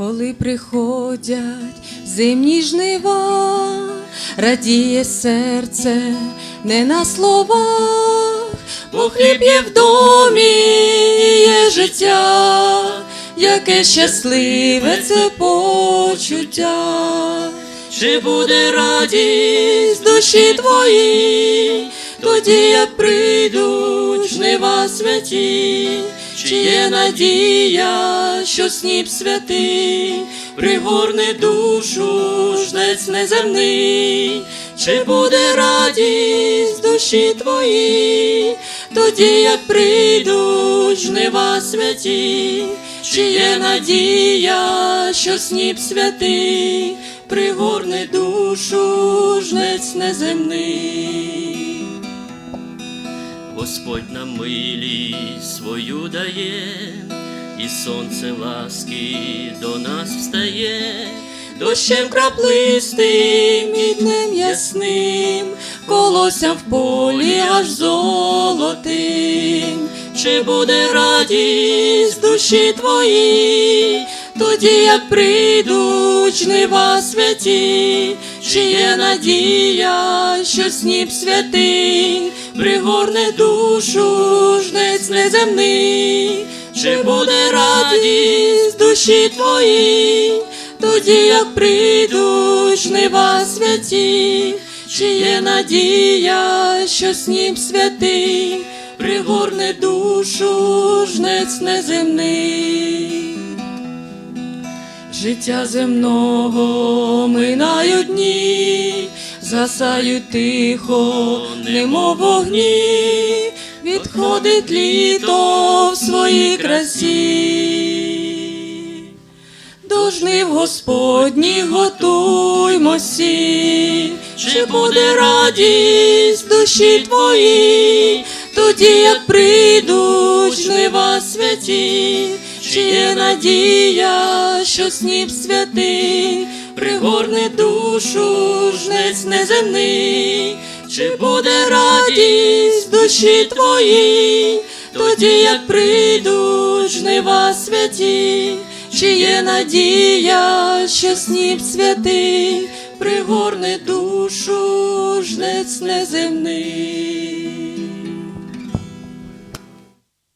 Коли приходять зимні жнива, радіє серце не на словах, бо хліб є в домі, є життя, яке щасливе це почуття. Чи буде радість душі твої, тоді як прийдуть жнива святі, чи є надія, що сніп святий, пригорне душу жнець неземний, чи буде радість душі твої, тоді як прийдуть жнива святі, чи є надія, що сніп святий, пригорне душу жнець неземний. Господь нам милість свою дає, і сонце ласки до нас встає, Дощем краплистим і днем ясним, колося в полі аж золотим. Чи буде радість душі твої, тоді як прийдуть жнива святі, чи є надія, що сніп святий, пригорне душу жнець неземний, чи буде радість душі твої, тоді як прийдуть жнива святі, чи є надія, що сніп святий, пригорне душу жнець неземний. Життя земного минають дні, засають тихо, немов вогні, відходить літо в своїй красі. До жнив Господні готуймосі, чи буде радість душі твої, тоді як прийдуть жнива святі, чи є надія, що сніп святий, пригорне душу жнець неземний, чи буде радість душі твої, тоді як прийдуть жнива святі, чи є надія, що сніп святий, пригорне душу жнець неземний.